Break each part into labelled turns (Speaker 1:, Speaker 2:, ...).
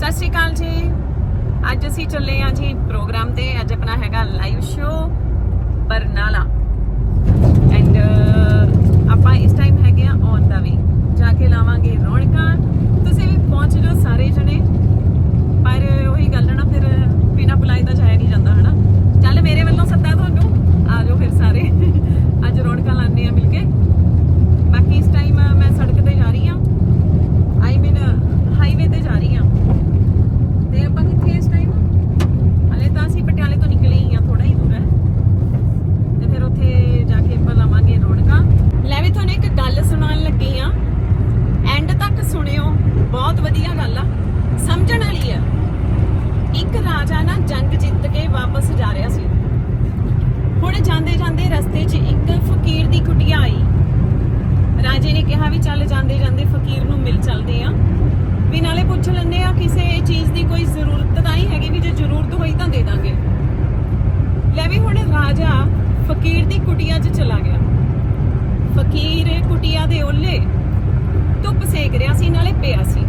Speaker 1: ਸਤਿ ਸ਼੍ਰੀ ਅਕਾਲ ਜੀ। ਅੱਜ ਅਸੀਂ ਚੱਲੇ ਆ ਜੀ ਪ੍ਰੋਗਰਾਮ ਤੇ। ਅੱਜ ਆਪਣਾ ਹੈਗਾ ਲਾਈਵ ਸ਼ੋ ਬਰਨਾਲਾ। ਐਂਡ ਆਪਾਂ ਇਸ ਟਾਈਮ ਹੈਗੇ ਆ ਔਨ ਦਾ ਵੀ। ਜਾ ਕੇ ਲਾਵਾਂਗੇ ਰੌਣਕਾਂ। ਤੁਸੀਂ ਵੀ ਪਹੁੰਚ ਜਾਓ ਸਾਰੇ ਜਣੇ। ਪਰ ਉਹੀ ਗੱਲ ਨਾ, ਫਿਰ ਬਿਨਾ ਬੁਲਾਏ ਤਾਂ ਜਾਇਆ ਨਹੀਂ ਜਾਂਦਾ, ਹਨਾ? ਚੱਲ ਮੇਰੇ ਵੱਲੋਂ ਸੱਦਾ ਤੁਹਾਨੂੰ। ਆ ਜਾਓ ਫਿਰ ਸਾਰੇ। ਅੱਜ ਰੌਣਕਾਂ ਲਾਣੇ ਆ ਮਿਲ ਕੇ। ਬਾਕੀ ਇਸ ਟਾਈਮ ਮੈਂ ਸੜਕ ਤੇ ਜਾ ਰਹੀ ਆ ਆਈ ਮੀਨ ਹਾਈਵੇ ਤੇ ਜਾ ਰਹੀ ਆ ਤੇ ਆਪਾਂ ਕਿੱਥੇ ਇਸ ਟਾਈਮ ਹਲੇ ਤਾਂ ਅਸੀਂ ਪਟਿਆਲੇ ਤੋਂ ਨਿਕਲੇ ਹੀ ਆ ਥੋੜਾ ਹੀ ਦੂਰ ਹੈ ਤੇ ਫਿਰ ਉੱਥੇ ਜਾ ਕੇ ਆਪਾਂ ਲਾਵਾਂਗੇ ਰੌਣਕਾਂ ਲੈ ਵੀ ਤੁਹਾਨੂੰ ਇੱਕ ਗੱਲ ਸੁਣਾਉਣ ਲੱਗੀ ਆ ਐਂਡ ਤੱਕ ਸੁਣਿਓ ਬਹੁਤ ਵਧੀਆ ਗੱਲ ਆ ਸਮਝਣ ਵਾਲੀ ਆ ਇੱਕ ਰਾਜਾ ਨਾ ਜੰਗ ਜਿੱਤ ਕੇ ਵਾਪਸ ਜਾ ਰਿਹਾ ਸੀ ਹੁਣ ਜਾਂਦੇ ਜਾਂਦੇ ਰਸਤੇ 'ਚ ਇੱਕ ਫਕੀਰ ਦੀ ਕੁਟਿਆ ਆਈ ਰਾਜੇ ਨੇ ਕਿਹਾ ਵੀ ਚੱਲ ਜਾਂਦੇ ਜਾਂਦੇ ਫਕੀਰ ਨੂੰ ਮਿਲ ਚੱਲਦੇ ਆ। ਵੀ ਨਾਲੇ ਪੁੱਛ ਲੈਂਦੇ ਆ, ਕਿਸੇ ਚੀਜ਼ ਦੀ ਕੋਈ ਜ਼ਰੂਰਤ ਤਾਂ ਨਹੀਂ ਹੈਗੀ ਵੀ ਜੇ ਜ਼ਰੂਰਤ ਹੋਈ ਤਾਂ ਦੇ ਦਾਂਗੇ। ਲੈ ਵੀ ਹੁਣ ਰਾਜਾ ਫਕੀਰ ਦੀ ਕੁਟਿਆ 'ਚ ਚਲਾ ਗਿਆ। ਫਕੀਰ ਕੁਟਿਆ ਦੇ ਓਲੇ ਧੁੱਪ ਸੇਕ ਰਿਹਾ ਸੀ, ਨਾਲੇ ਪਿਆ ਸੀ।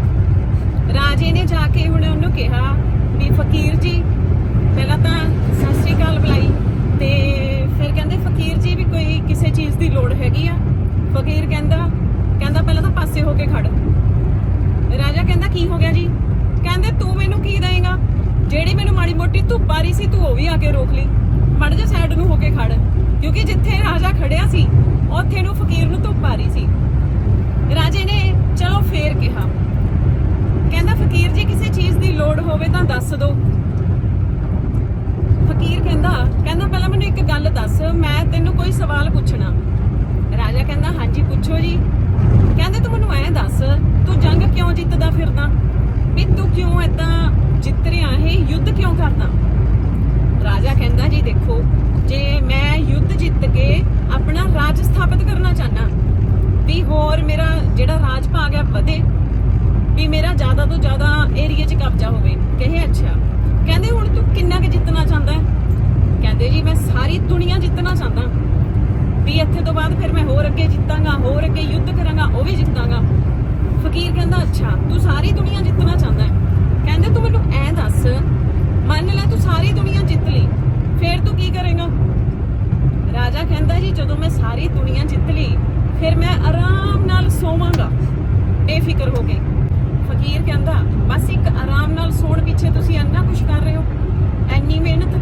Speaker 1: ਰਾਜੇ ਨੇ ਜਾ ਕੇ ਹੁਣ ਉਹਨੂੰ ਕਿਹਾ ਵੀ ਫਕੀਰ ਜੀ, ਪਹਿਲਾਂ ਤਾਂ ਸਤਿ ਸ੍ਰੀ ਅਕਾਲ ਬੁਲਾਈ ਤੇ ਫਿਰ ਕਹਿੰਦੇ ਫਕੀਰ ਜੀ ਵੀ ਕੋਈ ਕਿਸੇ ਚੀਜ਼ ਦੀ ਲੋੜ ਹੈਗੀ ਆ। ਫਕੀਰ ਕਹਿੰਦਾ ਕਹਿੰਦਾ ਪਹਿਲਾਂ ਤਾਂ ਪਾਸੇ ਹੋ ਕੇ ਖੜ। ਰਾਜਾ ਕਹਿੰਦਾ, ਕੀ ਹੋ ਗਿਆ ਜੀ? ਕਹਿੰਦੇ, ਤੂੰ ਮੈਨੂੰ ਕੀ ਦੇਂਗਾ ਜਿਹੜੀ ਮੈਨੂੰ ਮਾੜੀ ਮੋਟੀ ਧੁੱਪ ਆ ਰਹੀ ਸੀ, ਤੂੰ ਉਹ ਵੀ ਆ ਕੇ ਰੋਕ ਲਈ। ਮੜ ਜਾ ਸਾਈਡ ਨੂੰ ਹੋ ਕੇ ਖੜ। ਕਿਉਂਕਿ ਜਿੱਥੇ ਰਾਜਾ ਖੜਿਆ ਸੀ, ਉੱਥੇ ਨੂੰ ਫਕੀਰ ਨੂੰ ਧੁੱਪ ਆ ਰਹੀ ਸੀ। ਰਾਜੇ ਨੇ ਚਲੋ ਫੇਰ ਕਿਹਾ। ਕਹਿੰਦਾ, ਫਕੀਰ ਜੀ, ਕਿਸੇ ਚੀਜ਼ ਦੀ ਲੋੜ ਹੋਵੇ ਤਾਂ ਦੱਸ ਦਿਓ ਫਕੀਰ ਕਹਿੰਦਾ ਕਹਿੰਦਾ, ਪਹਿਲਾਂ ਮੈਨੂੰ ਇੱਕ ਗੱਲ ਦੱਸ। ਮੈਂ ਤੈਨੂੰ ਕੋਈ ਸਵਾਲ ਪੁੱਛਣਾ ਰਾਜਾ ਕਹਿੰਦਾ ਹਾਂਜੀ ਪੁੱਛੋ ਜੀ ਕਹਿੰਦੇ ਤੂੰ ਮੈਨੂੰ ਐਂ ਦੱਸ ਤੂੰ ਜੰਗ ਕਿਉਂ ਜਿੱਤਦਾ ਫਿਰਦਾ ਵੀ ਤੂੰ ਕਿਉਂ ਏਦਾਂ ਜਿੱਤ ਰਿਹਾ ਇਹ ਯੁੱਧ ਰਾਜਾ ਕਹਿੰਦਾ, ਜੀ ਦੇਖੋ, ਜੇ ਮੈਂ ਯੁੱਧ ਜਿੱਤ ਕੇ ਆਪਣਾ ਰਾਜ ਸਥਾਪਿਤ ਕਰਨਾ ਚਾਹਨਾ ਵੀ ਹੋਰ ਮੇਰਾ ਜਿਹੜਾ ਰਾਜ ਭਾਗ ਹੈ ਵਧੇ, ਵੀ ਮੇਰਾ ਜ਼ਿਆਦਾ ਤੋਂ ਜ਼ਿਆਦਾ ਏਰੀਆ 'ਚ ਕਬਜ਼ਾ ਹੋਵੇ। ਕਹੇ, ਅੱਛਾ। ਕਹਿੰਦੇ, ਹੁਣ ਤੂੰ ਕਿੰਨਾ ਕੁ ਜਿੱਤਣਾ ਚਾਹੁੰਦਾ? ਕਹਿੰਦੇ, ਜੀ, ਮੈਂ ਸਾਰੀ ਦੁਨੀਆ ਜਿੱਤਣਾ ਚਾਹੁੰਦਾ। ਵੀ ਇੱਥੇ ਤੋਂ ਬਾਅਦ ਫਿਰ ਮੈਂ ਹੋਰ ਅੱਗੇ ਜਿੱਤਾਂਗਾ, ਹੋਰ ਅੱਗੇ ਯੁੱਧ ਕਰਾਂਗਾ, ਉਹ ਵੀ ਜਿੱਤਾਂਗਾ। ਫਕੀਰ ਕਹਿੰਦਾ, ਅੱਛਾ, ਤੂੰ ਸਾਰੀ ਦੁਨੀਆ ਜਿੱਤਣਾ ਚਾਹੁੰਦਾ ਕਹਿੰਦੇ, ਤੂੰ ਮੈਨੂੰ ਐਂ ਦੱਸ ਮੰਨ ਲੈ ਤੂੰ ਸਾਰੀ ਦੁਨੀਆ ਜਿੱਤ ਲਈ। ਫਿਰ ਤੂੰ ਕੀ ਕਰੇਗਾ? ਰਾਜਾ ਕਹਿੰਦਾ ਜੀ, ਜਦੋਂ ਮੈਂ ਸਾਰੀ ਦੁਨੀਆ ਜਿੱਤ ਲਈ, ਫਿਰ ਮੈਂ ਆਰਾਮ ਨਾਲ ਸੋਵਾਂਗਾ। ਬੇਫਿਕਰ ਹੋ ਕੇ। ਫਕੀਰ ਕਹਿੰਦਾ, ਬਸ ਇੱਕ ਆਰਾਮ ਨਾਲ ਸੌਣ ਪਿੱਛੇ ਤੁਸੀਂ ਇੰਨਾ ਕੁਝ ਕਰ ਰਹੇ ਹੋ ਐਨੀ ਮਿਹਨਤ,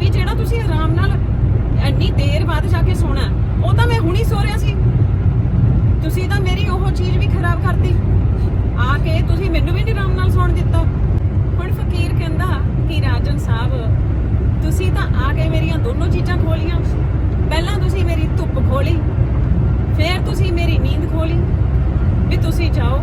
Speaker 1: ਵੀ ਜਿਹੜਾ ਤੁਸੀਂ ਆਰਾਮ ਨਾਲ ਐਨੀ ਦੇਰ ਬਾਅਦ ਜਾ ਕੇ ਸੋਣਾ, ਉਹ ਤਾਂ ਮੈਂ ਹੁਣੀ ਸੋ ਰਿਹਾ ਸੀ। ਤੁਸੀਂ ਤਾਂ ਮੇਰੀ ਉਹ ਚੀਜ਼ ਵੀ ਖਰਾਬ ਕਰਤੀ। ਆ ਕੇ ਤੁਸੀਂ ਮੈਨੂੰ ਵੀ ਨਹੀਂ ਆਰਾਮ ਨਾਲ ਸੌਣ ਦਿੱਤਾ। ਹੁਣ ਫਕੀਰ ਕਹਿੰਦਾ ਕਿ ਰਾਜਨ ਸਾਹਿਬ, ਤੁਸੀਂ ਤਾਂ ਆ ਕੇ ਮੇਰੀਆਂ ਦੋਨੋਂ ਚੀਜ਼ਾਂ ਖੋਲੀਆਂ। ਪਹਿਲਾਂ ਤੁਸੀਂ ਮੇਰੀ ਧੁੱਪ ਖੋਲੀ, ਫਿਰ ਤੁਸੀਂ ਮੇਰੀ ਨੀਂਦ ਖੋਲੀ। ਵੀ ਤੁਸੀਂ ਜਾਓ,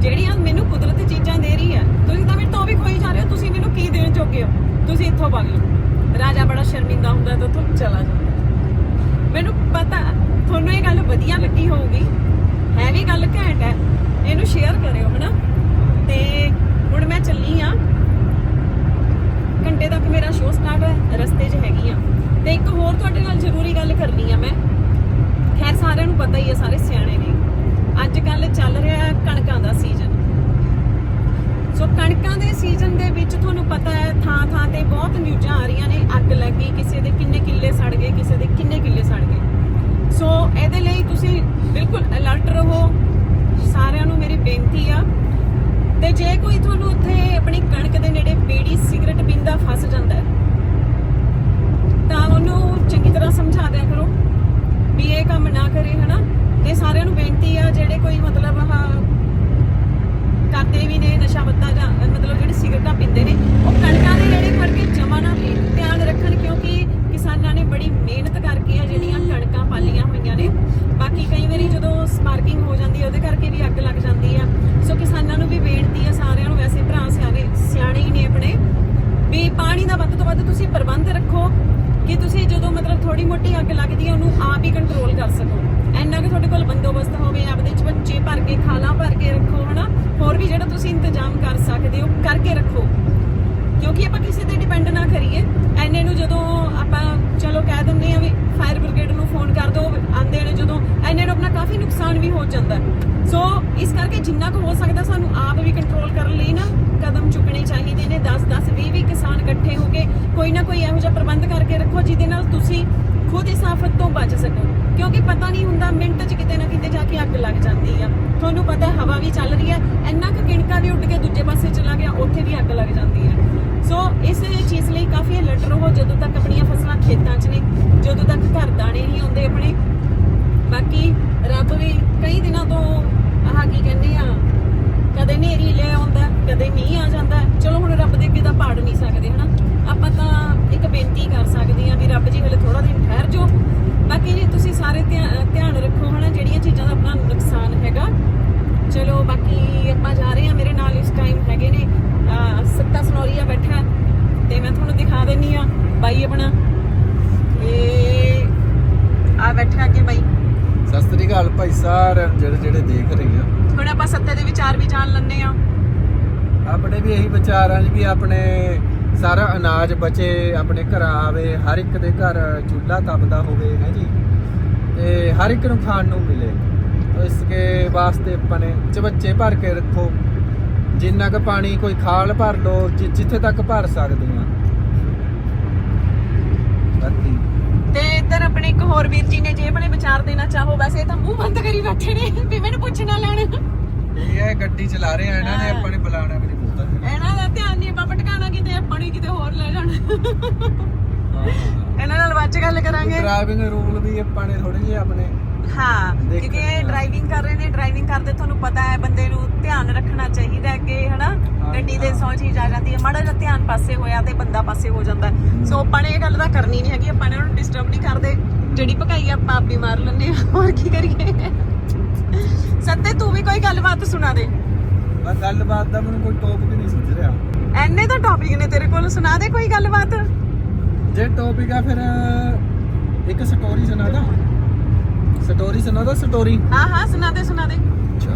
Speaker 1: ਜਿਹੜੀਆਂ ਮੈਨੂੰ ਕੁਦਰਤ ਚੀਜ਼ਾਂ ਦੇ ਰਹੀ ਹੈ, ਤੁਸੀਂ ਤਾਂ ਮੇਰੇ ਤੋਂ ਵੀ ਖੋਈ ਜਾ ਰਹੇ ਹੋ, ਤੁਸੀਂ ਮੈਨੂੰ ਕੀ ਦੇਣ ਜੋਗੇ ਹੋ? ਤੁਸੀਂ ਇੱਥੋਂ ਭੱਗ ਲਓ ਰਾਜਾ ਬੜਾ ਸ਼ਰਮਿੰਦਾ ਹੁੰਦਾ ਤਾਂ ਉੱਥੋਂ ਚਲਾ ਜਾਂਦਾ। ਮੈਨੂੰ ਪਤਾ, ਤੁਹਾਨੂੰ ਇਹ ਗੱਲ ਵਧੀਆ ਲੱਗੀ ਹੋਊਗੀ। ਹੈ ਵੀ ਗੱਲ ਘੈਂਟ ਹੈ, ਇਹਨੂੰ ਸ਼ੇਅਰ ਕਰਿਓ, ਹਨਾ? ਤੇ ਹੁਣ ਮੈਂ ਚੱਲੀ ਆ। ਘੰਟੇ ਤੱਕ ਮੇਰਾ ਸ਼ੋਅ ਸਟਾਰਟ ਹੈ ਰਸਤੇ 'ਚ ਹੈਗੀ ਆ ਤੇ ਇੱਕ ਹੋਰ ਤੁਹਾਡੇ ਨਾਲ ਜ਼ਰੂਰੀ ਗੱਲ ਕਰਨੀ ਆ ਮੈਂ। ਖੈਰ, ਸਾਰਿਆਂ ਨੂੰ ਪਤਾ ਹੀ ਹੈ ਸਾਰੇ ਸਿਆਣੇ ਨੇ। ਅੱਜ ਕੱਲ ਚੱਲ ਰਿਹਾ ਕਣਕਾਂ ਦਾ ਸੀਜ਼ਨ ਸੋ ਕਣਕਾਂ ਦੇ ਸੀਜ਼ਨ ਦੇ ਵਿੱਚ ਤੁਹਾਨੂੰ ਪਤਾ ਹੈ ਥਾਂ ਥਾਂ ਤੇ ਬਹੁਤ ਨਿਊਜ਼ਾਂ ਆ ਰਹੀਆਂ ਨੇ। ਅੱਗ ਲੱਗ ਗਈ, ਕਿਸੇ ਦੇ ਕਿੰਨੇ ਕਿੱਲੇ ਸੜ ਗਏ, ਕਿਸੇ ਦੇ ਕਿੰਨੇ ਕਿੱਲੇ ਸੜ ਗਏ। ਸੋ ਇਹਦੇ ਲਈ ਤੁਸੀਂ ਬਿਲਕੁਲ ਅਲਰਟ ਰਹੋ। ਸਾਰਿਆਂ ਨੂੰ ਮੇਰੀ ਬੇਨਤੀ ਆ। ਤੇ ਜੇ ਕੋਈ ਤੁਹਾਨੂੰ ਉੱਥੇ ਆਪਣੀ ਕਣਕ ਦੇ ਨੇੜੇ ਬੀੜੀ ਸਿਗਰਟ ਪੀਂਦਾ ਫਸ ਜਾਂਦਾ ਤਾਂ ਉਹਨੂੰ ਚੰਗੀ ਤਰ੍ਹਾਂ ਸਮਝਾ ਦਿਆ ਕਰੋ ਵੀ ਇਹ ਕੰਮ ਨਾ ਕਰੇ, ਹਨਾ? ਤੇ ਸਾਰਿਆਂ ਨੂੰ ਬੇਨਤੀ ਆ, ਜਿਹੜੇ ਕੋਈ ਮਤਲਬ ਆਹ ਕੰਮ ਕਰ ਸਕਦੇ ਹੋ, ਕਰਕੇ ਰੱਖੋ। ਕਿਉਂਕਿ ਆਪਾਂ ਕਿਸੇ ਤੇ ਡਿਪੈਂਡ ਨਾ ਕਰੀਏ। ਐਨੇ ਨੂੰ ਜਦੋਂ ਆਪਾਂ ਚਲੋ ਕਹਿ ਦਿੰਦੇ ਆ ਵੀ ਫਾਇਰ ਬ੍ਰਿਗੇਡ ਨੂੰ ਫੋਨ ਕਰ ਦਿਓ ਆਂਦੇ ਨੇ ਜਦੋਂ, ਐਨੇ ਨੂੰ ਆਪਣਾ ਕਾਫੀ ਨੁਕਸਾਨ ਵੀ ਹੋ ਜਾਂਦਾ। ਸੋ ਇਸ ਕਰਕੇ ਜਿੰਨਾ ਕੁ ਹੋ ਸਕਦਾ ਸਾਨੂੰ ਆਪ ਵੀ ਕੰਟਰੋਲ ਕਰਨ ਲਈ ਨਾ ਕਦਮ ਚੁੱਕਣੇ ਚਾਹੀਦੇ ਨੇ। 10 10 20 20 ਕਿਸਾਨ ਇਕੱਠੇ ਹੋ ਕੇ ਕੋਈ ਨਾ ਕੋਈ ਇਹੋ ਜਿਹਾ ਪ੍ਰਬੰਧ ਕਰਕੇ ਰੱਖੋ, ਜਿਹਦੇ ਨਾਲ ਤੁਸੀਂ ਖੁਦ ਇਸ ਆਫਤ ਤੋਂ ਬਚ ਸਕੋ। ਕਿਉਂਕਿ ਪਤਾ ਨਹੀਂ ਹੁੰਦਾ, ਮਿੰਟ 'ਚ ਕਿਤੇ ਨਾ ਕਿਤੇ ਜਾ ਕੇ ਅੱਗ ਲੱਗ ਜਾਂਦੀ ਆ। ਤੁਹਾਨੂੰ ਪਤਾ ਹਵਾ ਵੀ ਚੱਲ ਰਹੀ ਹੈ, ਇੰਨਾ ਕੁ ਕਿਣਕਾ ਵੀ ਉੱਡ ਕੇ ਦੂਜੇ ਪਾਸੇ ਚਲਾ ਗਿਆ, ਉੱਥੇ ਵੀ ਅੱਗ ਲੱਗ ਜਾਂਦੀ ਹੈ। ਸੋ ਇਸ ਚੀਜ਼ ਲਈ ਕਾਫੀ ਅਲਰਟ ਰਹੋ, ਜਦੋਂ ਤੱਕ ਆਪਣੀਆਂ ਫਸਲਾਂ ਖੇਤਾਂ 'ਚ ਨੇ, ਜਦੋਂ ਤੱਕ ਘਰ ਦਾਣੇ ਨਹੀਂ ਆਉਂਦੇ ਆਪਣੇ। ਬਾਕੀ ਰੱਬ ਵੀ ਕਈ ਦਿਨਾਂ ਤੋਂ ਆਹ ਕੀ ਕਹਿੰਦੇ ਆ, ਕਦੇ ਨੇਰੀ ਲੈ ਆਉਂਦਾ, ਕਦੇ ਨਹੀਂ ਆ ਜਾਂਦਾ। ਚਲੋ, ਹੁਣ ਰੱਬ ਦੇ ਅੱਗੇ ਤਾਂ ਪਾੜ ਨਹੀਂ ਸਕਦੇ, ਹਨਾ? ਆਪਾਂ ਤਾਂ ਇੱਕ ਬੇਨਤੀ ਕਰ ਸਕਦੇ ਆ ਵੀ ਰੱਬ ਜੀ ਹਲੇ ਥੋੜਾ ਦਿਨ ਠਹਿਰ ਜਾਓ ਬਾਕੀ ਜੀ ਤੁਸੀਂ ਸਾਰੇ ਧਿਆ- ਧਿਆਨ ਰੱਖੋ ਹਨਾ ਜਿਹੜੀਆਂ ਚੀਜ਼ਾਂ ਦਾ ਆਪਣਾ ਨੁਕਸਾਨ ਹੈਗਾ ਚਲੋ ਬਾਕੀ ਆਪਾਂ ਜਾ ਰਹੇ ਆ ਮੇਰੇ ਨਾਲ ਇਸ ਟਾਈਮ ਹੈਗੇ ਨੇ ਅਹ, ਸੱਤਾ ਸਨੋਰੀਆ ਬੈਠਾ ਤੇ ਮੈਂ ਤੁਹਾਨੂੰ ਦਿਖਾ ਦਿੰਨੀ ਆ ਬਾਈ ਆਪਣਾ ਇਹ ਆ ਬੈਠਾ ਅੱਗੇ ਬਾਈ
Speaker 2: ਸਤਿ ਸ੍ਰੀ ਅਕਾਲ ਭਾਈ ਸਾਰਿਆਂ ਨੂੰ ਜਿਹੜੇ ਜਿਹੜੇ ਦੇਖ ਰਹੇ ਆ
Speaker 1: ਹੁਣ ਆਪਾਂ ਸੱਤੇ ਦੇ ਵਿਚਾਰ ਵੀ ਜਾਣ ਲੰਨੇ ਆ
Speaker 2: ਆ ਜੀ ਵੀ ਆਪਣੇ ਸਾਰਾ ਅਨਾਜ ਬਚੇ ਆਪਣੇ ਘਰਾਂ ਆਵੇ ਹਰ ਇੱਕ ਦੇ ਘਰ ਚੁੱਲ੍ਹਾ ਤਪਦਾ ਹੋਵੇ ਹੈ ਜੀ? ਤੇ ਹਰ ਇੱਕ ਨੂੰ ਖਾਣ ਨੂੰ ਮਿਲੇ। ਇਸ ਕੇ ਵਾਸਤੇ ਆਪਾਂ ਨੇ ਚਬੱਚੇ ਭਰ ਕੇ ਰੱਖੋ। ਜਿੰਨਾ ਕੁ ਪਾਣੀ ਕੋਈ ਖਾਲ ਭਰ ਲੋ ਜਿ- ਜਿੱਥੇ ਤੱਕ ਭਰ ਸਕਦੇ ਆ ਬਾਕੀ।
Speaker 1: ਤੇ ਇੱਧਰ ਆਪਣੇ ਇੱਕ ਹੋਰ ਵੀਰ ਜੀ ਨੇ ਜੇ ਆਪਣੇ ਵਿਚਾਰ ਦੇਣਾ ਚਾਹੋ ਵੈਸੇ ਤਾਂ ਮੂੰਹ ਬੰਦ ਕਰੀ ਬੈਠੇ ਨੇ ਵੀ ਮੈਨੂੰ ਪੁੱਛਣਾ ਲੈਣ।
Speaker 2: ਇਹ ਗੱਡੀ ਚਲਾ ਰਹੇ ਆ ਇਹਨਾਂ ਨੇ। ਆਪਾਂ ਨੇ ਬੁਲਾਣਾ ਵੀ ਨਹੀਂ ਪੁੱਤਾ
Speaker 1: ਇਹਨਾਂ ਦਾ ਧਿਆਨ ਨਹੀਂ ਆਪਾਂ ਭਟਕਾਣਾ ਕਿਤੇ ਹੀ ਕਿਤੇ ਹੋਰ ਲੈ ਜਾਣ। ਇਹਨਾਂ ਨਾਲ ਬਾਅਦ ਚ ਗੱਲ ਕਰਾਂਗੇ।
Speaker 2: ਡਰਾਈਵਿੰਗ ਰੂਲ ਵੀ ਆਪਾਂ ਨੇ ਥੋੜੇ ਜਿਹੇ ਆਪਣੇ
Speaker 1: ਹਾਂ ਕਿਉਂਕਿ ਇਹ। ਡਰਾਈਵਿੰਗ ਕਰ ਰਹੇ ਨੇ ਡਰਾਈਵਿੰਗ ਕਰਦੇ ਤੁਹਾਨੂੰ ਪਤਾ ਹੈ ਬੰਦੇ ਨੂੰ ਧਿਆਨ ਰੱਖਣਾ ਚਾਹੀਦਾ ਅੱਗੇ ਹਨਾ ਗੱਡੀ ਦੇ। ਸੌ ਚੀਜ਼ ਆ ਜਾਂਦੀ ਹੈ ਮਾੜਾ ਜਿਹਾ ਧਿਆਨ ਪਾਸੇ ਹੋਇਆ ਤੇ ਬੰਦਾ ਪਾਸੇ ਹੋ ਜਾਂਦਾ। ਸੋ ਆਪਾਂ ਨੇ ਇਹ ਗੱਲ ਤਾਂ ਕਰਨੀ ਨਹੀਂ ਹੈਗੀ ਆਪਾਂ ਨੇ ਉਹਨੂੰ ਡਿਸਟਰਬ ਨਹੀਂ ਕਰਦੇ। ਜਿਹੜੀ ਭਕਾਈ ਆਪਾਂ ਆਪ ਵੀ ਮਾਰ ਲੈਂਦੇ ਹਾਂ। ਹੋਰ ਕੀ ਕਰੀਏ? ਸੱਤੇ ਤੂੰ ਵੀ ਕੋਈ ਗੱਲਬਾਤ ਸੁਣਾ ਦੇ।
Speaker 2: ਬਸ ਗੱਲਬਾਤ ਦਾ ਮੈਨੂੰ ਕੋਈ ਟੌਪ ਵੀ
Speaker 1: ਐਨੇ ਤਾਂ ਟੌਪਿਕ ਨੇ ਤੇਰੇ ਕੋਲ ਸੁਣਾ ਦੇ ਕੋਈ ਗੱਲਬਾਤ।
Speaker 2: ਜੇ ਟੌਪਿਕ ਆ ਫਿਰ ਇੱਕ ਸਟੋਰੀ ਸੁਣਾ ਦਾ। ਸਟੋਰੀ ਸੁਣਾ ਦਾ ਸਟੋਰੀ
Speaker 1: ਹਾਂ ਹਾਂ ਸੁਣਾ ਦੇ ਸੁਣਾ ਦੇ।
Speaker 2: ਅੱਛਾ।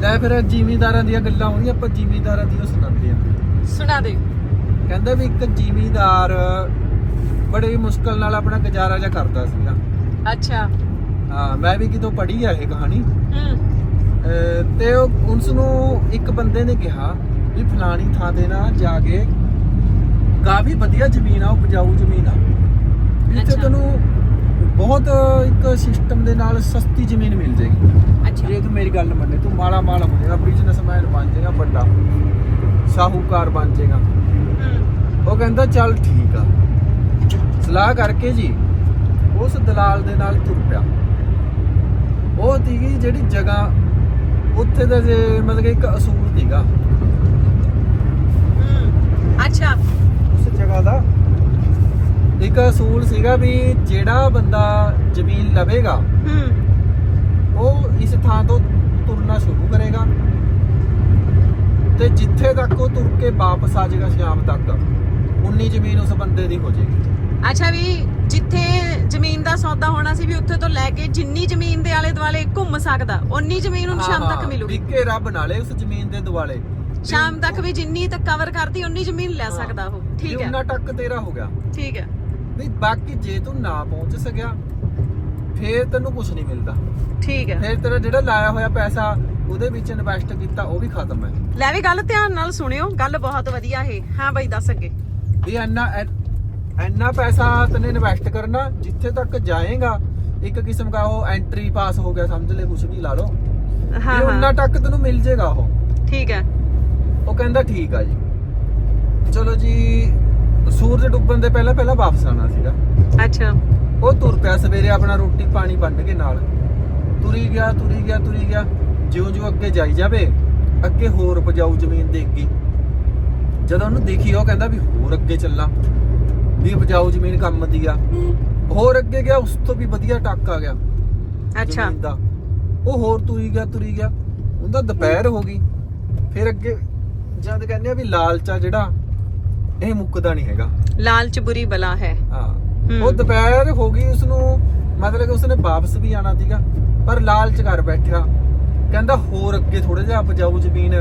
Speaker 2: ਲੈ ਫਿਰ ਜ਼ਿਮੀਦਾਰਾਂ ਦੀਆਂ ਗੱਲਾਂ ਹੋਣੀਆਂ ਆਪਾਂ ਜ਼ਿਮੀਦਾਰਾਂ ਦੀਆਂ ਸੁਣਾਉਂਦੇ ਆ।
Speaker 1: ਸੁਣਾ ਦੇ।
Speaker 2: ਕਹਿੰਦਾ ਵੀ ਇੱਕ ਜ਼ਿਮੀਦਾਰ ਬੜੀ ਮੁਸ਼ਕਲ ਨਾਲ ਆਪਣਾ ਗੁਜ਼ਾਰਾ ਜਿਹਾ ਕਰਦਾ ਸੀਗਾ।
Speaker 1: ਅੱਛਾ।
Speaker 2: ਹਾਂ ਮੈਂ ਵੀ ਕਿਤੋਂ ਪੜ੍ਹੀ ਆ ਇਹ ਕਹਾਣੀ।
Speaker 1: ਹੂੰ।
Speaker 2: ਤੇ ਉਹ ਉਸ ਨੂੰ ਇੱਕ ਬੰਦੇ ਨੇ ਕਿਹਾ ਵੀ ਫਲਾਣੀ ਥਾਂ ਤੇ ਨਾ ਜਾ ਕੇ ਕਾਫੀ ਵਧੀਆ ਜ਼ਮੀਨ ਆ ਉਪਜਾਊ ਜ਼ਮੀਨ ਆ। ਇੱਥੇ। ਤੈਨੂੰ ਬਹੁਤ ਇੱਕ ਸਿਸਟਮ ਦੇ ਨਾਲ ਸਸਤੀ ਜ਼ਮੀਨ ਮਿਲ ਜਾਏਗੀ।
Speaker 1: ਅੱਛਾ।
Speaker 2: ਜੇ ਤੂੰ ਮੇਰੀ ਗੱਲ ਮੰਨੇ ਤੂੰ ਮਾਲਾ ਮਾਲ ਹੋ ਜਾਏਗਾ ਬਿਜ਼ਨਸਮੈਨ ਬਣ ਜਾਏਗਾ ਵੱਡਾ। ਸਾਹੂਕਾਰ ਬਣ ਜਾਏਗਾ। ਉਹ ਕਹਿੰਦਾ ਚੱਲ ਠੀਕ ਆ। ਸਲਾਹ ਕਰਕੇ ਜੀ ਉਸ ਦਲਾਲ ਦੇ ਨਾਲ ਤੁਰ ਪਿਆ। ਉਹ ਸੀਗੀ ਜਿਹੜੀ ਜਗ੍ਹਾ ਉੱਥੇ ਦਾ ਜੇ ਮਤਲਬ ਕਿ ਇੱਕ ਅਸੂਲ ਸੀਗਾ।
Speaker 1: ਅੱਛਾ।
Speaker 2: ਉਸ ਜਗ੍ਹਾ ਦਾ। ਇੱਕ ਅਸੂਲ ਸੀਗਾ ਵੀ ਜਿਹੜਾ ਬੰਦਾ ਜ਼ਮੀਨ ਲਵੇਗਾ
Speaker 1: ਹੂੰ।
Speaker 2: ਉਹ ਇਸ ਥਾਂ ਤੋਂ ਤੁਰਨਾ ਸ਼ੁਰੂ ਕਰੇਗਾ। ਤੇ ਜਿੱਥੇ ਤੱਕ ਉਹ ਤੁਰ ਕੇ ਵਾਪਸ ਆ ਜਾਏਗਾ ਸ਼ਾਮ ਤੱਕ ਉਨੀ ਜ਼ਮੀਨ ਉਸ ਬੰਦੇ ਦੀ ਹੋ ਜਾਏਗੀ।
Speaker 1: ਅੱਛਾ ਵੀ ਜਿੱਥੇ ਜ਼ਮੀਨ ਦਾ ਸੌਦਾ ਹੋਣਾ ਸੀ ਵੀ ਉੱਥੇ ਤੋਂ ਲੈ ਕੇ ਜਿੰਨੀ ਜ਼ਮੀਨ ਦੇ ਆਲੇ ਦੁਆਲੇ ਘੁੰਮ ਸਕਦਾ ਓਨੀ ਜ਼ਮੀਨ ਉਹਨੂੰ ਸ਼ਾਮ ਤੱਕ ਮਿਲੂਗੀ।
Speaker 2: ਵਿਕੇ ਰੱਬ ਨਾਲੇ ਉਸ ਜ਼ਮੀਨ ਦੇ ਦੁਆਲੇ।
Speaker 1: ਸ਼ਾਮ ਤੱਕ ਵੀ ਜਿੰਨੀ ਤੱਕ ਕਵਰ ਕਰਦੀ ਓਨੀ ਜ਼ਮੀਨ ਲੈ ਸਕਦਾ ਉਹ। ਠੀਕ ਹੈ।
Speaker 2: ਉਹਨਾਂ ਤੱਕ ਤੇਰਾ ਹੋ ਗਿਆ।
Speaker 1: ਠੀਕ ਹੈ।
Speaker 2: ਵੀ ਬਾਕੀ ਜੇ ਤੂੰ ਨਾ ਪਹੁੰਚ ਸਕਿਆ ਫੇਰ ਤੈਨੂੰ ਕੁਝ ਨਹੀਂ ਮਿਲਦਾ।
Speaker 1: ਠੀਕ ਹੈ।
Speaker 2: ਫੇਰ ਤੇਰਾ ਜਿਹੜਾ ਲਾਇਆ ਹੋਇਆ ਪੈਸਾ ਉਹਦੇ ਵਿੱਚ ਇਨਵੈਸਟ ਕੀਤਾ ਉਹ ਵੀ ਖਤਮ ਹੈ।
Speaker 1: ਲੈ ਵੀ ਗੱਲ ਧਿਆਨ ਨਾਲ ਸੁਣਿਓ ਗੱਲ ਬਹੁਤ ਵਧੀਆ ਇਹ। ਹਾਂ ਬਈ ਦੱਸ ਅੱਗੇ।
Speaker 2: ਵੀ ਇੰਨਾ ਇੰਨਾ ਪੈਸਾ ਤੈਨੇ ਇਨਵੈਸਟ ਕਰਨਾ ਜਿੱਥੇ ਤੱਕ ਜਾਏਗਾ ਇੱਕ ਕਿਸਮ ਦਾ ਉਹ ਐਂਟਰੀ ਪਾਸ ਹੋ ਗਿਆ ਸਮਝ ਲੈ ਕੁਝ ਵੀ ਲਾ ਲਓ।
Speaker 1: ਹਾਂ
Speaker 2: ਵੀ ਉਹਨਾਂ
Speaker 1: ਹਾਂ।
Speaker 2: ਤੱਕ ਤੈਨੂੰ ਮਿਲ ਜੇਗਾ ਉਹ।
Speaker 1: ਠੀਕ ਹੈ।
Speaker 2: ਉਹ ਕਹਿੰਦਾ ਠੀਕ ਆ ਜੀ। ਚਲੋ ਜੀ ਸੂਰਜ ਡੁੱਬਣ ਦੇ ਪਹਿਲਾਂ ਪਹਿਲਾਂ ਵਾਪਸ ਆਣਾ ਸੀਗਾ।
Speaker 1: ਅੱਛਾ।
Speaker 2: ਉਹ ਤੁਰ ਪਿਆ ਸਵੇਰੇ ਆਪਣਾ ਰੋਟੀ ਪਾਣੀ ਵੰਡ ਕੇ ਨਾਲ। ਤੁਰੀ ਗਿਆ ਤੁਰੀ ਗਿਆ ਤੁਰੀ ਗਿਆ। ਜਿਉਂ ਜਿਉਂ ਅੱਗੇ ਜਾਈ ਜਾਵੇ ਅੱਗੇ ਹੋਰ ਉਪਜਾਊ ਜ਼ਮੀਨ ਦੇਖੀ। ਜਦੋਂ ਉਹਨੂੰ ਦੇਖੀ ਉਹ ਕਹਿੰਦਾ ਵੀ ਹੋਰ ਅੱਗੇ ਚੱਲਾਂ। ਵੀ ਉਪਜਾਊ ਜ਼ਮੀਨ ਕੰਮ ਦੀ ਆ। ਹੋਰ ਅੱਗੇ ਗਿਆ ਉਸ ਤੋਂ ਵੀ ਵਧੀਆ ਟੱਕ ਆ ਗਿਆ
Speaker 1: ਅੱਛਾ।
Speaker 2: ਜ਼ਮੀਨ ਦਾ। ਉਹ ਹੋਰ ਤੁਰੀ ਗਿਆ ਤੁਰੀ ਗਿਆ। ਉਹਦਾ ਦੁਪਹਿਰ ਹੋ ਗਈ। ਫਿਰ ਅੱਗੇ ਜਦ ਕਹਿੰਦੇ ਆ ਵੀ ਲਾਲਚਾ ਜਿਹੜਾ ਇਹ ਮੁੱਕਦਾ ਨਹੀਂ ਹੈਗਾ।
Speaker 1: ਲਾਲਚ ਬੁਰੀ ਬਲਾ ਹੈ।
Speaker 2: ਹਾਂ। ਉਹ ਦੁਪਹਿਰ ਹੋ ਗਈ ਉਸ ਨੂੰ ਮਤਲਬ ਕਿ ਉਸਨੇ ਵਾਪਸ ਵੀ ਆਣਾ ਸੀਗਾ ਪਰ ਲਾਲਚ ਕਰ ਬੈਠਿਆ। ਕਹਿੰਦਾ ਹੋਰ ਅੱਗੇ ਥੋੜਾ ਜਿਹਾ ਉਪਜਾਊ ਜ਼ਮੀਨ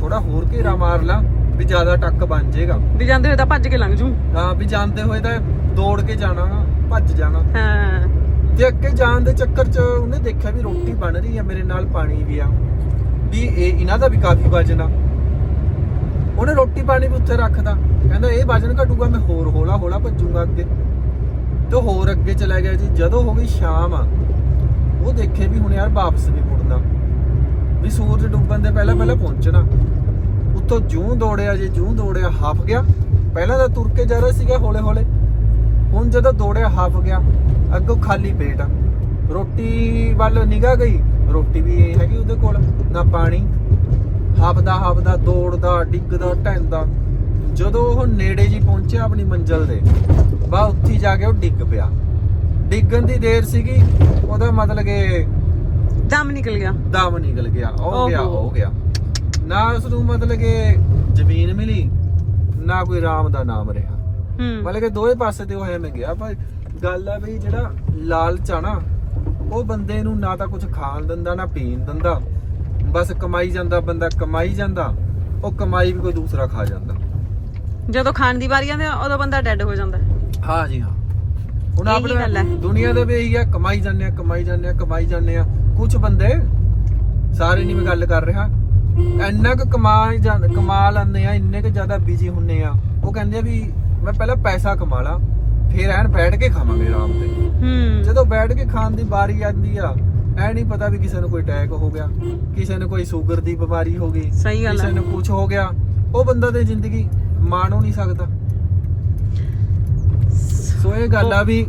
Speaker 2: ਥੋੜਾ ਹੋਰ ਘੇਰਾ ਮਾਰ ਲਾਂ ਵੀ ਜ਼ਿਆਦਾ ਟੱਕ ਬਣ ਜਾਏਗਾ
Speaker 1: ਵੀ ਜਾਂਦੇ ਹੋਏ ਤਾਂ ਭੱਜ ਕੇ ਲੰਘ ਜੂ।
Speaker 2: ਹਾਂ ਵੀ ਜਾਂਦੇ ਹੋਏ ਤਾਂ ਦੌੜ ਕੇ ਜਾਣਾ ਭੱਜ ਜਾਣਾ।
Speaker 1: ਹਾਂ।
Speaker 2: ਤੇ ਅੱਗੇ ਜਾਣ ਦੇ ਚੱਕਰ 'ਚ ਉਹਨੇ ਦੇਖਿਆ ਵੀ ਰੋਟੀ ਬਣ ਰਹੀ ਆ ਮੇਰੇ ਨਾਲ ਪਾਣੀ ਵੀ ਆ। ਵੀ ਇਹ ਇਹਨਾਂ ਦਾ ਵੀ ਕਾਫੀ ਵਜਨ ਆ। ਉਹਨੇ ਰੋਟੀ ਪਾਣੀ ਵੀ ਉੱਥੇ ਰੱਖਦਾ। ਕਹਿੰਦਾ ਇਹ ਵਜਨ ਘਟੂਗਾ, ਮੈਂ ਹੋਰ ਹੌਲਾ ਹੌਲਾ ਭੱਜੂਗਾ ਅੱਗੇ। ਤੇ ਹੋਰ ਅੱਗੇ ਚਲਾ ਗਿਆ ਜੀ। ਜਦੋਂ ਹੋ ਗਈ ਸ਼ਾਮ ਆ, ਉਹ ਦੇਖੇ ਵੀ ਹੁਣ ਯਾਰ ਵਾਪਸ ਨਹੀਂ ਮੁੜਨਾ। ਵੀ ਸੂਰਜ ਡੁੱਬਣ ਦੇ ਪਹਿਲਾਂ ਪਹਿਲਾਂ ਪਹੁੰਚਣਾ। ਉੱਤੋਂ ਜੂੰ ਦੌੜਿਆ ਜੀ ਜੂੰ ਦੌੜਿਆ ਹਫ ਗਿਆ। ਪਹਿਲਾਂ ਤਾਂ ਤੁਰ ਕੇ ਜਾ ਰਿਹਾ ਸੀਗਾ ਹੌਲੇ ਹੌਲੇ। ਹੁਣ ਜਦੋਂ ਦੌੜਿਆ ਹਫ ਗਿਆ। ਅੱਗੋਂ ਖਾਲੀ ਪੇਟ ਰੋਟੀ ਵੱਲ ਨਿਗਾਹ ਗਈ। ਰੋਟੀ ਵੀ ਇਹ ਹੈਗੀ ਉਹਦੇ ਕੋਲ, ਨਾ ਪਾਣੀ। ਹਫਦਾ ਹਫਦਾ ਦੌੜਦਾ ਡਿੱਗਦਾ ਢੈਂਦਾ ਜਦੋਂ ਉਹ ਨੇੜੇ ਜੀ ਪਹੁੰਚਿਆ ਆਪਣੀ ਮੰਜ਼ਲ ਦੇ ਬਾ ਉੱਥੇ ਜਾ ਕੇ ਉਹ ਡਿੱਗ ਪਿਆ। ਡਿੱਗਣ ਦੀ ਦੇਰ ਸੀਗੀ ਉਹਦਾ ਮਤਲਬ ਕਿ
Speaker 1: ਦਮ ਨਿਕਲ ਗਿਆ।
Speaker 2: ਦਮ ਨਿਕਲ ਗਿਆ ਹੋ ਗਿਆ। ਹੋ ਗਿਆ। ਨਾ ਉਸ ਨੂੰ ਮਤਲਬ ਕਿ ਜ਼ਮੀਨ ਮਿਲੀ ਨਾ ਕੋਈ ਰਾਮ ਦਾ ਨਾਮ ਰਿਹਾ। ਮਤਲਬ ਕਿ ਦੋਵੇਂ ਪਾਸੇ ਤੇ ਉਹ ਐਵੇਂ ਗਿਆ ਪਰ ਗੱਲ ਆ ਵੀ ਜਿਹੜਾ ਲਾਲਚ ਆ ਨਾ ਉਹ ਬੰਦੇ ਨੂੰ ਨਾ ਤਾਂ ਕੁਝ ਖਾਣ ਦਿੰਦਾ ਨਾ ਪੀਣ ਦਿੰਦਾ। ਬਸ ਕਮਾਈ ਜਾਂਦਾ ਬੰਦਾ ਕਮਾਈ ਜਾਂਦਾ ਉਹ ਕਮਾਈ ਵੀ ਕੋਈ ਦੂਸਰਾ ਖਾ ਜਾਂਦਾ।
Speaker 1: ਜਦੋਂ ਖਾਣ ਦੀ ਵਾਰੀ ਆਉਂਦੀ ਆ, ਉਦੋਂ ਬੰਦਾ ਡੈੱਡ ਹੋ ਜਾਂਦਾ।
Speaker 2: ਹਾਂ ਜੀ ਹਾਂ। ਹੁਣ
Speaker 1: ਇਹੀ ਗੱਲ ਹੈ।
Speaker 2: ਆਪਣੇ ਦੁਨੀਆ ਦੇ ਵੀ ਇਹੀ ਆ ਕਮਾਈ ਜਾਂਦੇ ਆ ਕਮਾਈ ਜਾਂਦੇ ਆ ਕਮਾਈ ਜਾਂਦੇ ਆ। ਕੁਝ ਬੰਦੇ ਸਾਰੇ ਨਹੀਂ ਮੈਂ ਗੱਲ ਕਰ ਰਿਹਾ। ਇੰਨਾ ਕੁ ਕਮਾ ਜਾਂ ਕਮਾ ਲੈਂਦੇ ਆ ਇੰਨੇ ਕੁ ਜ਼ਿਆਦਾ ਬਿਜ਼ੀ ਹੁੰਨੇ ਆ। ਉਹ ਕਹਿੰਦੇ ਆ ਵੀ ਮੈਂ ਪਹਿਲਾਂ ਪੈਸਾ ਕਮਾ ਲਾਂ ਫਿਰ ਐਨ ਬੈਠ ਕੇ ਖਾਵਾਂਗੇ ਆਰਾਮ ਤੇ।
Speaker 1: ਹੂੰ।
Speaker 2: ਜਦੋਂ ਬੈਠ ਕੇ ਖਾਣ ਦੀ ਵਾਰੀ ਆਉਂਦੀ ਆ ਐ ਨਹੀਂ ਪਤਾ ਵੀ ਕਿਸੇ ਨੂੰ ਕੋਈ ਅਟੈਕ ਹੋ ਗਿਆ ਕਿਸੇ ਨੂੰ ਕੋਈ ਸ਼ੂਗਰ ਦੀ ਬਿਮਾਰੀ ਹੋ ਗਈ
Speaker 1: ਸਹੀ ਗੱਲ
Speaker 2: ਕਿਸੇ
Speaker 1: ਹੈ
Speaker 2: ਨੂੰ ਕੁਝ ਹੋ ਗਿਆ ਉਹ ਬੰਦਾ ਤੇ ਜ਼ਿੰਦਗੀ ਮਾਣੋ ਨਹੀਂ ਸਕਦਾ। ਸੋ ਇਹ ਗੱਲ ਆ ਵੀ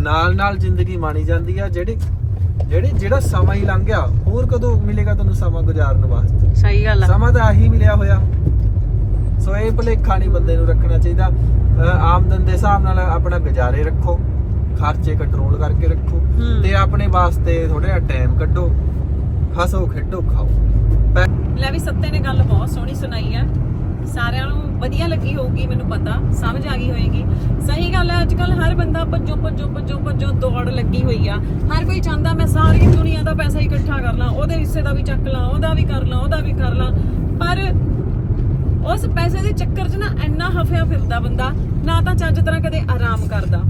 Speaker 2: ਨਾਲ ਨਾਲ ਜ਼ਿੰਦਗੀ ਮਾਣੀ ਜਾਂਦੀ ਆ ਜਿਹੜੀ ਜਿਹੜੀ ਜਿਹੜਾ ਸਮਾਂ ਹੀ ਲੰਘ ਗਿਆ ਹੋਰ ਕਦੋਂ ਮਿਲੇਗਾ ਤੁਹਾਨੂੰ ਸਮਾਂ ਗੁਜ਼ਾਰਨ ਵਾਸਤੇ?
Speaker 1: ਸਹੀ ਗੱਲ ਆ।
Speaker 2: ਸਮਾਂ ਤਾਂ ਆਹੀ ਮਿਲਿਆ ਹੋਇਆ। ਸੋ ਇਹ ਭੁਲੇਖਾ ਨਹੀਂ ਬੰਦੇ ਨੂੰ ਰੱਖਣਾ ਚਾਹੀਦਾ। ਅਹ ਆਮਦਨ ਦੇ ਹਿਸਾਬ ਨਾਲ ਆਪਣਾ ਗੁਜ਼ਾਰੇ ਰੱਖੋ। ਖਰਚੇ ਕੰਟਰੋਲ ਕਰਕੇ ਰੱਖੋ
Speaker 1: ਹੂੰ।
Speaker 2: ਤੇ ਆਪਣੇ ਵਾਸਤੇ ਥੋੜਾ ਜਿਹਾ ਟਾਈਮ ਕੱਢੋ। ਹੱਸੋ ਖੇਡੋ ਖਾਓ। ਪੈ-
Speaker 1: ਲੈ ਵੀ ਸੱਤੇ ਨੇ ਗੱਲ ਬਹੁਤ ਸੋਹਣੀ ਸੁਣਾਈ ਆ। ਸਾਰਿਆਂ ਨੂੰ ਵਧੀਆ ਲੱਗੀ ਹੋਊਗੀ ਮੈਨੂੰ ਪਤਾ। ਸਮਝ ਆ ਗਈ ਹੋਏਗੀ। ਸਹੀ ਗੱਲ ਹੈ ਅੱਜ ਕੱਲ ਹਰ ਬੰਦਾ ਭੱਜੋ ਭੱਜੋ ਭੱਜੋ ਭੱਜੋ ਦੌੜ ਲੱਗੀ ਹੋਈ ਆ। ਹਰ ਕੋਈ ਚਾਹੁੰਦਾ ਮੈਂ ਸਾਰੀ ਦੁਨੀਆ ਦਾ ਪੈਸਾ ਇਕੱਠਾ ਕਰ ਲਾਂ ਉਹਦੇ ਹਿੱਸੇ ਦਾ ਵੀ ਚੱਕ ਲਾਂ ਉਹਦਾ ਵੀ ਕਰ ਲਾਂ ਉਹਦਾ ਵੀ ਕਰ ਲਾਂ। ਪਰ ਉਸ ਪੈਸੇ ਦੇ ਚੱਕਰ 'ਚ ਨਾ ਇੰਨਾ ਹਫਿਆ ਫਿਰਦਾ ਬੰਦਾ ਨਾ ਤਾਂ ਚੱਜ ਤਰ੍ਹਾਂ ਕਦੇ ਆਰਾਮ ਕਰਦਾ।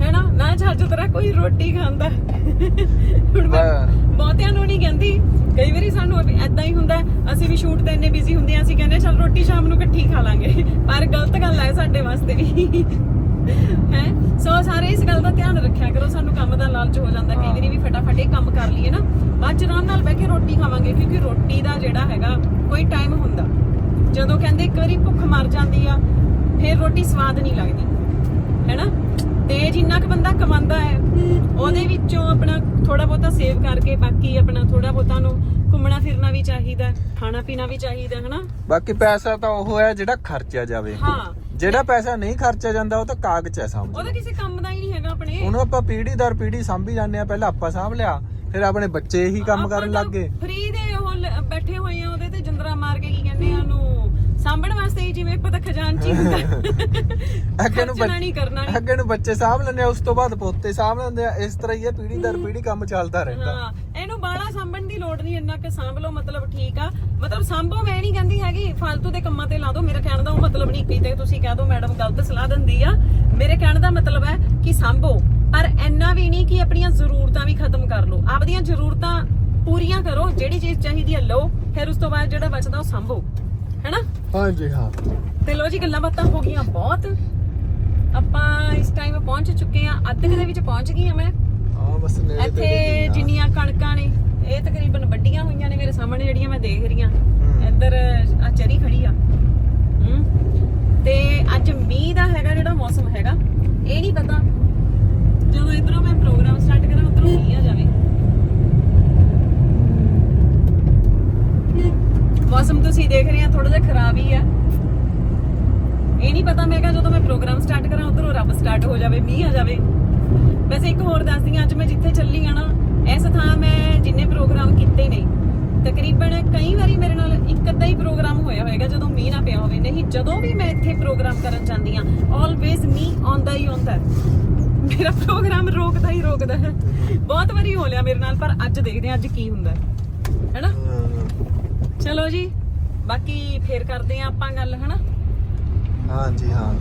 Speaker 1: ਹੈਨਾ? ਨਾ ਚੱਜ ਤਰ੍ਹਾਂ ਕੋਈ ਰੋਟੀ ਖਾਂਦਾ। ਹੁਣ ਮੈਂ। ਬਹੁਤਿਆਂ ਨੂੰ ਨਹੀਂ ਕਹਿੰਦੀ। ਕਈ ਵਾਰੀ ਸਾਨੂੰ ਐਦਾਂ ਹੀ ਹੁੰਦਾ ਅਸੀਂ ਵੀ ਸ਼ੂਟ ਤੇ ਇੰਨੇ ਬਿਜ਼ੀ ਹੁੰਦੇ ਆ ਅਸੀਂ ਕਹਿੰਦੇ ਚੱਲ ਰੋਟੀ ਸ਼ਾਮ ਨੂੰ ਇਕੱਠੀ ਖਾ ਲਾਂਗੇ। ਪਰ ਗਲਤ ਗੱਲ ਹੈ ਸਾਡੇ ਵਾਸਤੇ ਵੀ। ਹੈ? ਸੋ ਸਾਰੇ ਇਸ ਗੱਲ ਦਾ ਧਿਆਨ ਰੱਖਿਆ ਕਰੋ। ਸਾਨੂੰ ਕੰਮ ਦਾ ਲਾਲਚ ਹੋ ਜਾਂਦਾ। ਕਈ ਵਾਰੀ ਵੀ ਫਟਾਫਟ ਇਹ ਕੰਮ ਕਰ ਲਈਏ ਨਾ। ਬਾਅਦ ਚ ਆਰਾਮ ਨਾਲ ਬਹਿ ਕੇ ਰੋਟੀ ਖਾਵਾਂਗੇ ਕਿਉਂਕਿ ਰੋਟੀ ਦਾ ਜਿਹੜਾ ਹੈਗਾ ਕੋਈ ਟਾਈਮ ਹੁੰਦਾ। ਜਦੋਂ ਕਹਿੰਦੇ ਇੱਕ ਵਾਰੀ ਭੁੱਖ ਮਰ ਜਾਂਦੀ ਆ ਫਿਰ ਰੋਟੀ ਸਵਾਦ ਨਹੀਂ ਲੱਗਦੀ। ਹੈਨਾ? ਤੇ ਜਿੰਨਾ ਕੁ ਬੰਦਾ ਕਮਾਉਂਦਾ ਹੈ ਉਹਦੇ ਵਿੱਚੋਂ ਆਪਣਾ ਥੋੜਾ ਬਹੁਤਾ ਸੇਵ ਕਰਕੇ ਬਾਕੀ ਆਪਣਾ ਥੋੜਾ ਬਹੁਤਾ ਨੂੰ ਘੁੰਮਣਾ ਫਿਰਨਾ ਵੀ ਚਾਹੀਦਾ ਖਾਣਾ ਪੀਣਾ ਵੀ ਚਾਹੀਦਾ ਹਨਾ?
Speaker 2: ਬਾਕੀ ਪੈਸਾ ਤਾਂ ਉਹ ਹੈ ਜਿਹੜਾ ਖਰਚਿਆ ਜਾਵੇ।
Speaker 1: ਹਾਂ।
Speaker 2: ਜਿਹੜਾ ਪੈਸਾ ਨਹੀਂ ਖਰਚਿਆ ਜਾਂਦਾ ਉਹ ਤਾਂ ਕਾਗਜ਼ ਹੈ ਸਮਝ
Speaker 1: ਉਹਦਾ ਕਿਸੇ ਕੰਮ ਦਾ ਹੀ ਨਹੀਂ ਹੈਗਾ ਆਪਣੇ।
Speaker 2: ਉਹਨੂੰ ਆਪਾਂ ਪੀੜੀ ਦਰ ਪੀੜੀ ਸਾਂਭੀ ਜਾਂਦੇ ਆ ਪਹਿਲਾਂ ਆਪਾਂ ਸਾਂਭ ਲਿਆ ਫਿਰ ਆਪਣੇ ਬੱਚੇ ਹੀ ਕੰਮ ਕਰਨ ਲੱਗ ਗਏ।
Speaker 1: ਫ੍ਰੀ ਸਾਂਭਣ ਵਾਸਤੇ ਹੀ ਜਿਵੇਂ ਪਤਾ ਖਜ਼ਾਨਚੀ ਹੁੰਦਾ।
Speaker 2: ਅੱਗੇ ਨੂੰ
Speaker 1: ਖਰਚਣਾ ਨਹੀਂ ਕਰਨਾ ਨਹੀਂ।
Speaker 2: ਅੱਗੇ ਨੂੰ ਬੱਚੇ ਸਾਂਭ ਲੈਂਦੇ ਆ ਉਸ ਤੋਂ ਬਾਅਦ ਪੋਤੇ ਸਾਂਭ ਲੈਂਦੇ ਆ ਇਸ ਤਰ੍ਹਾਂ ਹੀ ਇਹ ਪੀੜੀ ਦਰ ਪੀੜੀ ਕੰਮ ਚੱਲਦਾ ਰਹਿੰਦਾ।
Speaker 1: ਹਾਂ ਇਹਨੂੰ ਬਾਲਾ ਸਾਂਭਣ ਦੀ ਲੋੜ ਨਹੀਂ ਇੰਨਾ ਕਿ ਸਾਂਭ ਲਓ ਮਤਲਬ ਠੀਕ ਆ। ਮਤਲਬ ਸਾਂਭੋ ਮੈਂ ਨਹੀਂ ਕਹਿੰਦੀ ਹੈਗੀ ਫालतू ਦੇ ਕੰਮਾਂ ਤੇ ਲਾ ਦਿਓ। ਮੇਰਾ ਕਹਿਣ ਦਾ ਉਹ ਮਤਲਬ ਨਹੀਂ ਕਿਤੇ ਤੁਸੀਂ ਕਹਿ ਦਿਓ ਮੈਡਮ ਗਲਤ ਸਲਾਹ ਦਿੰਦੀ ਆ। ਮੇਰੇ ਕਹਿਣ ਦਾ ਮਤਲਬ ਹੈ ਕਿ ਸਾਂਭੋ ਪਰ ਇੰਨਾ ਵੀ ਨਹੀਂ ਕਿ ਆਪਣੀਆਂ ਜ਼ਰੂਰਤਾਂ ਵੀ ਖਤਮ ਕਰ ਲਓ। ਆਪਣੀਆਂ ਜ਼ਰੂਰਤਾਂ ਪੂਰੀਆਂ ਕਰੋ ਜਿਹੜੀ ਚੀਜ਼ ਚਾਹੀਦੀ ਹੈ ਲਓ। ਫਿਰ ਉਸ ਤੋਂ ਬਾਅਦ ਜਿਹੜਾ ਬਚਦਾ ਉਹ ਸਾਂਭੋ। ਹੈਨਾ?
Speaker 2: ਹਾਂਜੀ ਹਾਂ।
Speaker 1: ਤੇ ਲੋ ਜੀ ਗੱਲਾਂ ਬਾਤਾਂ ਹੋ ਗਈਆਂ ਬਹੁਤ। ਆਪਾਂ ਇਸ ਟਾਈਮ ਪਹੁੰਚ ਚੁੱਕੇ ਆ ਅੱਧ ਦੇ ਵਿੱਚ ਪਹੁੰਚ ਗਈ ਆ ਮੈਂ।
Speaker 2: ਆ ਬਸ ਨੇੜੇ
Speaker 1: ਇੱਥੇ ਜਿੰਨੀਆਂ ਕਣਕਾਂ ਨੇ ਇਹ ਤਕਰੀਬਨ ਵੱਡੀਆਂ ਹੋਈਆਂ ਨੇ ਮੇਰੇ ਸਾਹਮਣੇ ਜਿਹੜੀਆਂ ਮੈਂ ਦੇਖ ਰਹੀ ਆ। ਇੱਧਰ ਆ ਚਰੀ ਖੜੀ ਆ। ਹੂੰ। ਤੇ ਅੱਜ ਮੀਂਹ ਦਾ ਹੈਗਾ ਜਿਹੜਾ ਮੌਸਮ ਹੈਗਾ ਇਹ ਨਹੀਂ ਪਤਾ ਜਦੋਂ ਇਧਰੋਂ ਮੈਂ ਪ੍ਰੋਗਰਾਮ ਸਟਾਰਟ ਕਰਾਂ ਉਧਰੋਂ ਮੀਂਹ ਆ ਜਾਵੇ ਮੌਸਮ ਤੁਸੀਂ ਦੇਖ ਰਹੇ ਆ ਥੋੜਾ ਜਿਹਾ ਖਰਾਬ ਹੀ ਆ ਇਹ ਨਹੀਂ ਪਤਾ ਮੈਂ ਕਿਹਾ ਜਦੋਂ ਮੈਂ ਪ੍ਰੋਗਰਾਮ ਸਟਾਰਟ ਕਰਾਂ, ਉਧਰੋਂ ਰੱਬ ਸਟਾਰਟ ਹੋ ਜਾਵੇ, ਮੀਂਹ ਆ ਜਾਵੇ। ਵੈਸੇ ਇੱਕ ਹੋਰ ਦੱਸਦੀ ਅੱਜ ਮੈਂ ਜਿੱਥੇ ਚੱਲੀ ਆ ਨਾ, ਇਸ ਥਾਂ ਮੈਂ ਜਿੰਨੇ ਪ੍ਰੋਗਰਾਮ ਕੀਤੇ ਨੇ, ਤਕਰੀਬਨ ਕਈ ਵਾਰੀ ਮੇਰੇ ਨਾਲ ਇੱਕ ਅੱਧਾ ਹੀ ਪ੍ਰੋਗਰਾਮ ਹੋਇਆ ਹੋਵੇਗਾ ਜਦੋਂ ਮੀਂਹ ਨਾ ਪਿਆ ਹੋਵੇ। ਨਹੀਂ, ਜਦੋਂ ਵੀ ਮੈਂ ਇੱਥੇ ਪ੍ਰੋਗਰਾਮ ਕਰਨ ਜਾਂਦੀ ਆ ਆਲਵੇਜ਼ ਮੀਂਹ ਆਉਂਦਾ ਹੀ ਆਉਂਦਾ। ਮੇਰਾ ਪ੍ਰੋਗਰਾਮ ਰੋਕਦਾ ਹੀ ਰੋਕਦਾ ਹੈ। ਬਹੁਤ ਵਾਰੀ ਹੋ ਲਿਆ ਮੇਰੇ ਨਾਲ, ਪਰ ਅੱਜ ਦੇਖਦੇ ਹਾਂ ਅੱਜ ਕੀ ਹੁੰਦਾ ਹੈਨਾ? ਚਲੋ ਜੀ, ਬਾਕੀ ਫੇਰ ਕਰਦੇ ਆ ਆਪਾਂ ਗੱਲ, ਹਨਾ?
Speaker 2: ਹਾਂਜੀ, ਹਾਂ।